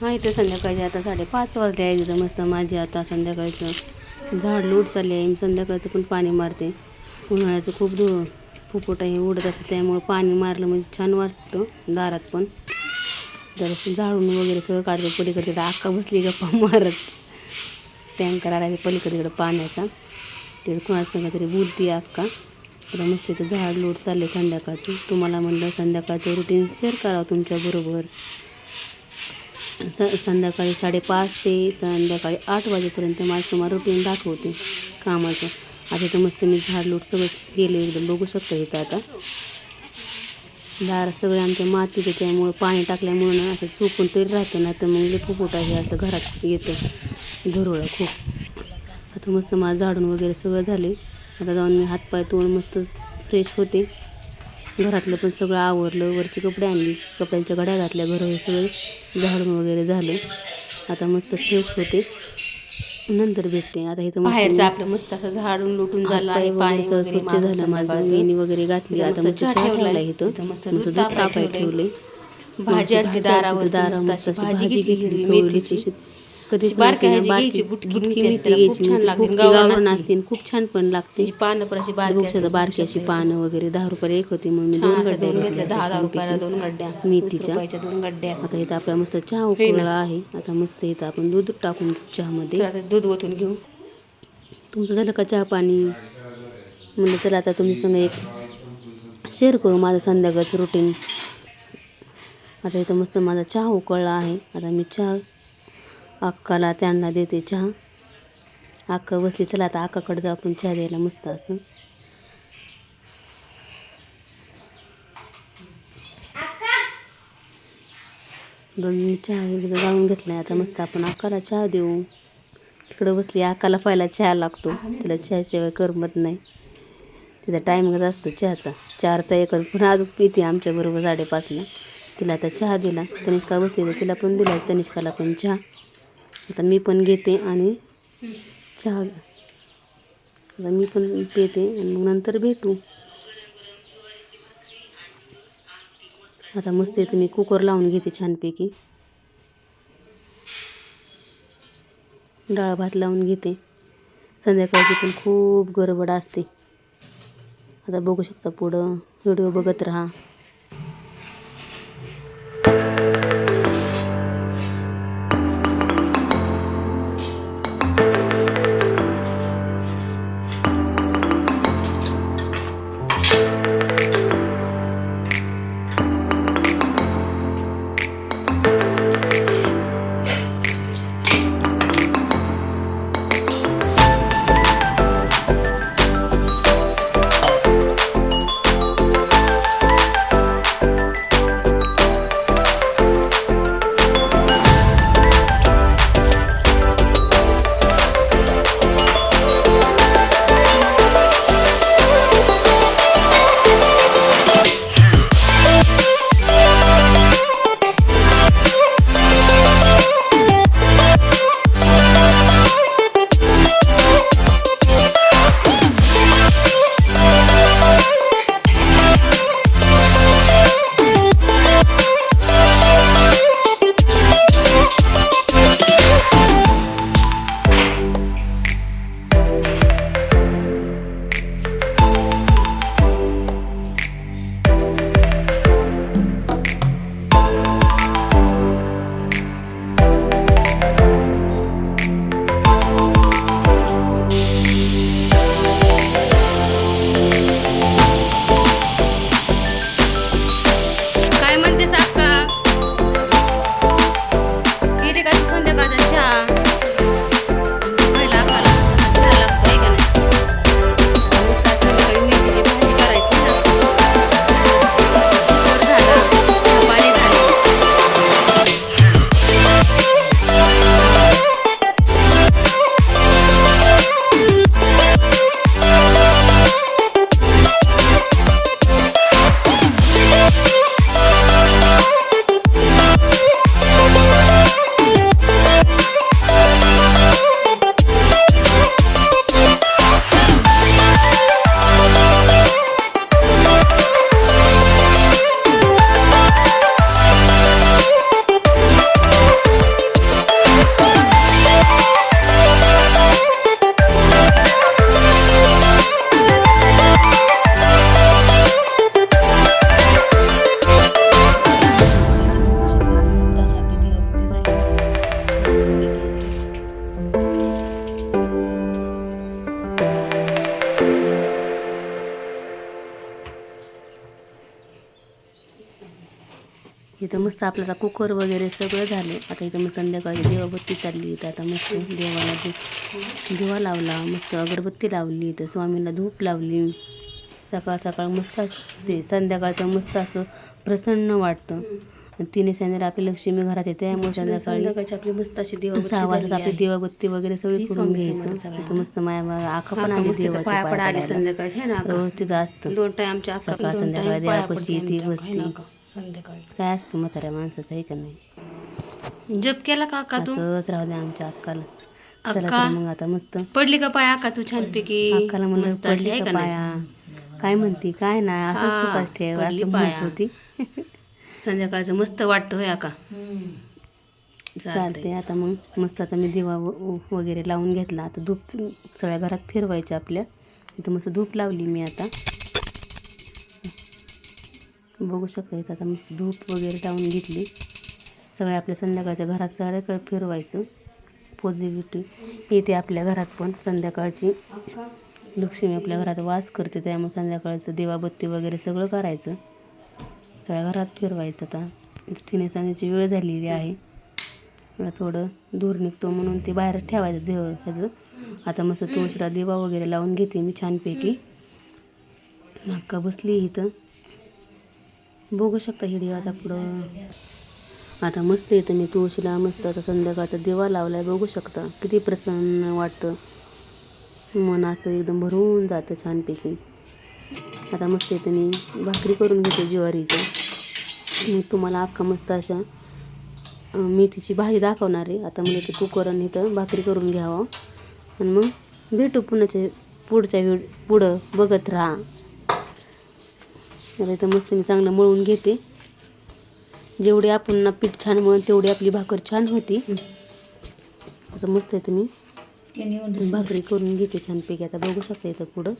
हा इथे संध्याकाळचे आता साडेपाच वाजले आहे तिथं मस्त माझी आता संध्याकाळचं झाड लोट चालली आहे. संध्याकाळचं पण पाणी मारते. उन्हाळ्याचं खूप धु फुफोट हे उडत असतं. त्यामुळं पाणी मारलं म्हणजे छान वाटतं दारात पण. जर झाडून वगैरे सगळं काढते. पलीकडे तिकडे अक्का बसली गप्पा मारत. टँकर आला पलीकडे पाण्याचा. तिकडे कोणाचं तरी बोलती अक्का तर मस्त इथं झाड लोट चालले संध्याकाळची. तुम्हाला म्हणलं संध्याकाळचं रुटीन शेअर करावं तुमच्याबरोबर स संध्याकाळी साडेपाच ते संध्याकाळी आठ वाजेपर्यंत माझं तुम्हाला रुटीन दाखवते कामाचं. आता तर मस्त मी झाड लोट सगळं गेले एकदम बघू शकता इथं आता. दार सगळे आमच्या मातीचे त्यामुळं पाणी टाकल्यामुळं ना असं चुकून तरी राहतं ना तर मग फुफुटा हे असं घरात येतं झुरळं खूप. आता मस्त माझं झाडून वगैरे सगळं झाले. आता जाऊन मी हातपाय तोडून मस्त फ्रेश होते. घरातलं पण सगळं आवरलं. वरची कपडे आणली. कपड्यांच्या घड्या घातल्या. घर हे सगळे झाडून वगैरे झालं. आता मस्त फ्रेश होते. नंतर भेटते. आता इथं बाहेरचं आपलं मस्त असं झाडून लुटून झालं आहे पाणी स्वच्छ झालं माझं. वेणी वगैरे घातली. आता मस्त चहा. ठेवला इथं. मस्त दूध तापाय. ठेवले. भाजी आणली दारावर दारा मस्त भाजी घेतली मेथीची. कधी अशी पण बारक्या अशी ना ह्याची बारकी घ्यायची, बुटकी घ्यायची खूप छान लागते. खूप गावरान असते. छान पण लागते. पानं पण अशी बारकी शकता बारकी शकता पानं वगैरे दहा रुपयाला एक होती म्हणून मी दोन अशा गड्ड्या दहा दहा रुपयाला दोन गड्ड्या मेथीच्या दोन गड्ड्या. आता इथं आपला मस्त चहा उकळला आहे. आता मस्त इथं आपण दूध टाकून चहामध्ये. दूध ओतून घेऊ. तुमचं झालं का चहा पाणी? म्हणलं चला आता तुमच्या संग एक शेअर करू माझं संध्याकाळचं रुटीन आता इथं मस्त माझा चहा उकळला आहे. आता मी चहा अक्काला त्यांना देते चहा. अक्का बसली चला आता अक्काकडे जाऊ आपण चहा द्यायला मस्त असं. दोन चहा एकदा जाऊन घेतला आता मस्त आपण अक्काला चहा देऊ. इकडं बसली अक्काला पहिला चहा लागतो. तिला चहाशिवाय करमत नाही. तिचा टायमिंगच असतो चहाचा. चारचा एकच पण अजून पिते आमच्याबरोबर साडेपाचला. तिला आता चहा दिला. तनिष्का बसली तर तिला पण दिला तनिष्काला पण चहा. आता मी पण घेते आणि चहा. आता मी पण पिते आणि मग नंतर भेटू. आता मस्त येते मी कुकर लावून घेते छानपैकी. डाळ भात लावून घेते. संध्याकाळची पण खूप गडबड असते. आता बघू शकता पुढं. व्हिडिओ बघत राहा. मस्त आपलं आता कुकर वगैरे सगळं झालं आता इथं मग संध्याकाळी देवाबत्ती चालली इथं. आता मस्त देवाला दि- दिवा लावला मस्त अगरबत्ती लावली इथं स्वामीला धूप लावली. सकाळ सकाळ मस्त ते संध्याकाळचं मस्त असं प्रसन्न वाटतं. तिने संध्याकाळी आपली लक्ष्मी घरात येते. त्यामुळे संध्याकाळी आपली मस्त अशी देव सहा वाजता आपली दिवाबत्ती वगैरे सगळी करून घ्यायचं. इथं मस्त माया आखा पण आली देवाच्या पाया पडा आली पडायला. संध्याकाळची तिथं असतं. दोन सकाळ संध्याकाळ देवापाशी पडते ती बसती. संध्याकाळी काय असतं म्हाताऱ्या माणसाचं आहे का नाही? जप केला का अक्का तू? असंच राहू दे आमच्या अक्काला. चला अक्का? तर मग आता मस्त. पडली का पाय अक्का तू छानपैकी? अक्काला म्हणलं मस्त अशी पडली आहे का का नाही? पाया? काय म्हणती? काय नाही असं हा, सुखात ठेव पडली असं पाया. म्हणत होती. संध्याकाळचं मस्त वाटतं होय अक्का चालतंय. चालते आता मग मस्त आता मी दिवा व- वगैरे लावून घेतला. आता धूप सगळ्या घरात फिरवायचे आपल्या. इथं मस्त धूप लावली मी आता. बघू शकता इथं आता मस्त धूप वगैरे लावून घेतली. सगळ्या आपल्या संध्याकाळच्या घरात सगळ्याकडे फिरवायचं. पॉझिटिव्हिटी येते आपल्या घरात पण. संध्याकाळची लक्ष्मी आपल्या घरात वास करते त्यामुळे संध्याकाळचं देवाबत्ती वगैरे सगळं करायचं. सगळ्या घरात फिरवायचं आता. तिने सांगण्याची वेळ झालेली आहे. मला थोडं दूर निघतो म्हणून ते बाहेर ठेवायचं देव ह्याचं. आता मस्त तुळशीला दिवा वगैरे लावून घेते मी छानपैकी. अक्का बसली इथं. बघू शकता हिडिओ आता पुढं. आता मस्त येतं मी तुळशीला मस्त आता संध्याकाळचा दिवा लावलाय बघू शकता. किती प्रसन्न वाटतं. मन असं एकदम भरून जातं छानपैकी. आता मस्त येतं मी. भाकरी करून घेते ज्वारीच्या मग तुम्हाला अख्खा मस्त अशा मेथीची भाजी दाखवणार आहे. आता मला ते कुकर आणि इथं भाकरी करून घ्यावं. आणि मग भेटू पुण्याच्या पुढच्या वेळ पुढं बघत राहा. आता इथं मस्त मी चांगलं मळून घेते. जेवढे आपण ना पीठ छान मळून तेवढी आपली भाकर छान होती. आता मस्त आहे मी भाकरी करून घेते छानपैकी आता बघू शकता इथं पुढं.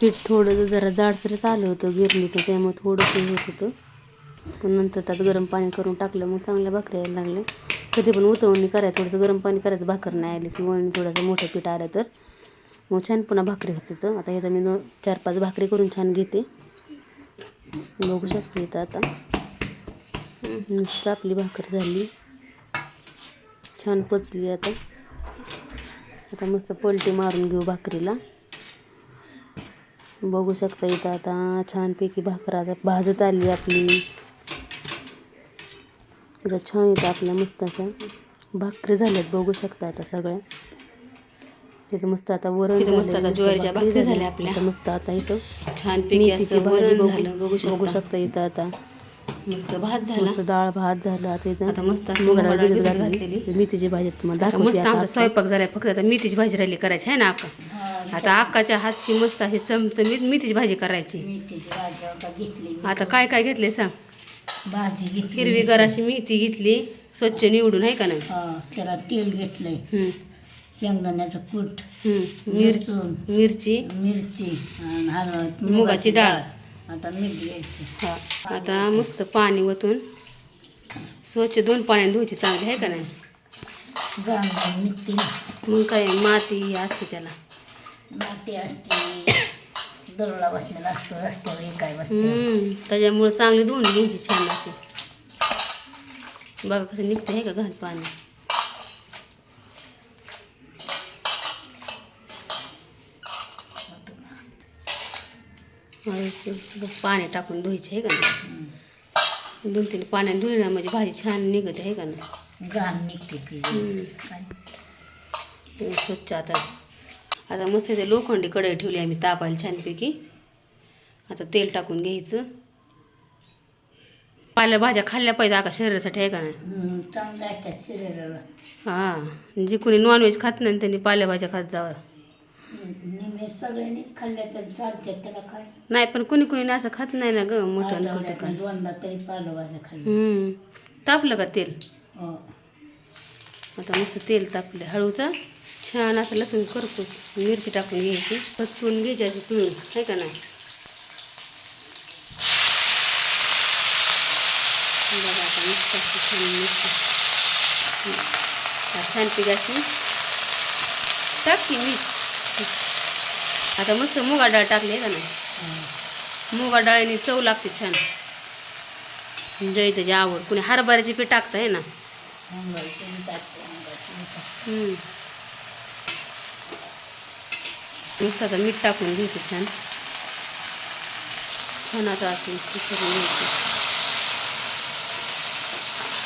पीठ थोडं जरा जाडसरच आलं होतं गिरणीचं त्यामुळे थोडंसं होत होतं. पण नंतर त्यात गरम पाणी करून टाकलं मग चांगल्या भाकऱ्या यायला लागल्या. कधी पण उतवणी करायचं थोडंसं गरम पाणी करायचं भाकर नाही आली की वळणी थोडंसं मोठं पीठ आलं तर. मग छान पुन्हा भाकरी होत होतं आता इथं मी दोन चार पाच भाकरी करून छान घेते. बघू शकते इथं आता. नुसतं आपली भाकर झाली. छान पचली आता. आता मस्त पलटी मारून घेऊ भाकरीला. बघू शकता इथं आता छानपैकी भाकर आता भाजत आली आपली. इथं छान इथं आपल्या मस्त अशा भाकरी झाल्यात बघू शकता आता सगळ्या इथं मस्त आता वरण इथं मस्त झालंय, आता ज्वारीच्या भाकरी झाल्या. आपल्या. आता मस्त आता इथं मेथीची असं भाजी वरण बघू झालं बघू बघू शकता शकता इथं आता मस्त भात झाला मस्त डाळ भात झालं आता इथं आता मस्त अशी मुगाडाळ मुगाडाळ भिजत भिजत घातली. घातलेली. मेथीची भाजी तुम्हाला आता दाखवते मस्त आता आमचा. स्वयंपाक झालाय फक्त आता मेथीची भाजी राहिली करायची आहे ना अक्का आता अक्काच्या हातची मस्त अशी चमचमीत मेथीची भाजी करायची मेथीची भाजी आता घेतली आता काय काय घेतले सांग भाजी घेतली हिरवीगार अशी मेथी घेतली स्वच्छ निवडून आहे का नाही? हा, त्याला तेल घेतलंय. हम्म, शेंगदाण्याचं कूट हम्म. मिर मिरचून मिरची. मिरची आणि हळद मुगाची डाळ. आता मीठ घ्यायची. हा. आता मस्त पाणी ओतून स्वच्छ दोन पाण्याने धुवायची चांगली आहे का नाही? मग काय माती असते त्याला. माती असते. दरडा बसलेला असतो रस्त्यावर एकाय बसते हम्म, त्याच्यामुळं चांगली धुवून घ्यायची छान अशी. बघा कसं निघतं आहे का घाण पाणी. पाणी टाकून धुवायची आहे का नाही? दोन तीन पाण्याने धुली ना म्हणजे भाजी छान निघत आहे का नाही? घाण निघते स्वच्छ आता आता मस्त ते लोखंडी कढई ठेवली आम्ही तापायला छानपैकी. आता तेल टाकून घ्यायचं. पालेभाज्या खाल्ल्या पाहिजे आका शरीरासाठी आहे का नाही? असतात शरीराला. हां जे कोणी नॉनव्हेज खात नाही त्यांनी पालेभाज्या खात जावं. हम्म, निम्मे सगळ्यांनीच खाल्ल्या तर चालतात त्याला काय? नाही पण कुणी कुणी असं खात नाही ना ग मटण कुठं काय. दोनदा तरी पालेभाज्या खाल्ल्या. हम्म. तापलं का तेल? हो. आता मस्त तेल तापलं हळूचा. छान असं लसूण करतो. मिरची टाकून घ्यायची. पचवून घ्यायची पिळून आहे का नाही? बघा आता छान मिरची. आता छानपैकी अशी. टाक की मीठ आता मस्त मुगा डाळ टाकली आहे का नाही? मुगा डाळीने चव लागते छान. जय त्याची आवड. कुणी हरभऱ्याची पीठ टाकतं आहे ना आता मीठ टाकून घ्यायचं छान. छान आता घ्यायचं.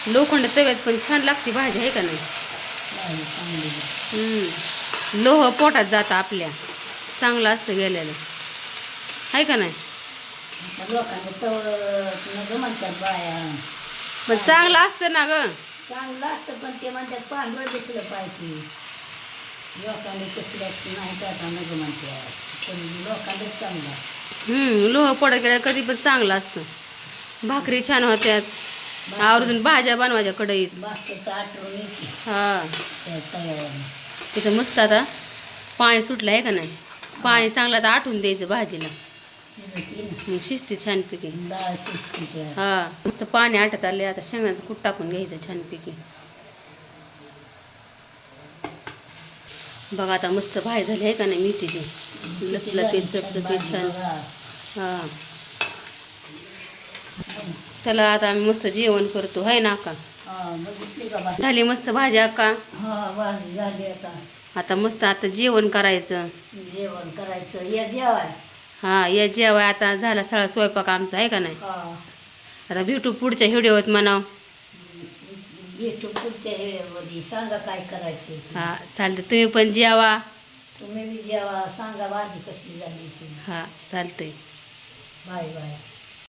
लोखंड तव्यात पण छान लागते भाजी आहे का नाही. लोह पोटात जातं आपल्या. चांगलं असतं गेलेलं. आहे का नाही? पण चांगलं असतं ना ग. चांगलं असतं पण ते म्हणतात पांढरं दिसलं पाहिजे. कसलं नाही चांगलं. लोह पोटात गेलं कधी पण चांगलं असतं. भाकरी छान होत्यात आवर्जून भाज्या बनवायच्या कढईत. हा. तिथं मस्त आता पाणी सुटलं आहे का नाही? पाणी चांगलं आता आठवून द्यायचं भाजीला. शिजती शिजते छानपैकी. हा. मस्त पाणी आटत आले आता शेंगाचं कूट टाकून घ्यायचं छानपैकी. बघा आता मस्त भाजी झाली आहे का नाही मेथीची लपलपीत चपचपीत छान. हा. चला आता आम्ही मस्त जेवण करतो. आहे ना का हा का झाली मस्त भाजी अक्का? हा भाजी झाली आता. मस्त आता जेवण करायचं. जेवण करायचं. या जेवाय. हा या जेवाय. आता झाला सगळा स्वयंपाक आमचा आहे का नाही? आता भेटू पुढच्या व्हिडिओत म्हणाव. भेटू पुढच्या वेळेमध्ये सांगा काय करायचे हा चालतं तुम्ही पण जेवा. तुम्ही बी जेवा. सांगा भाजी कसली झाली ती. हा चालतंय. Bye bye.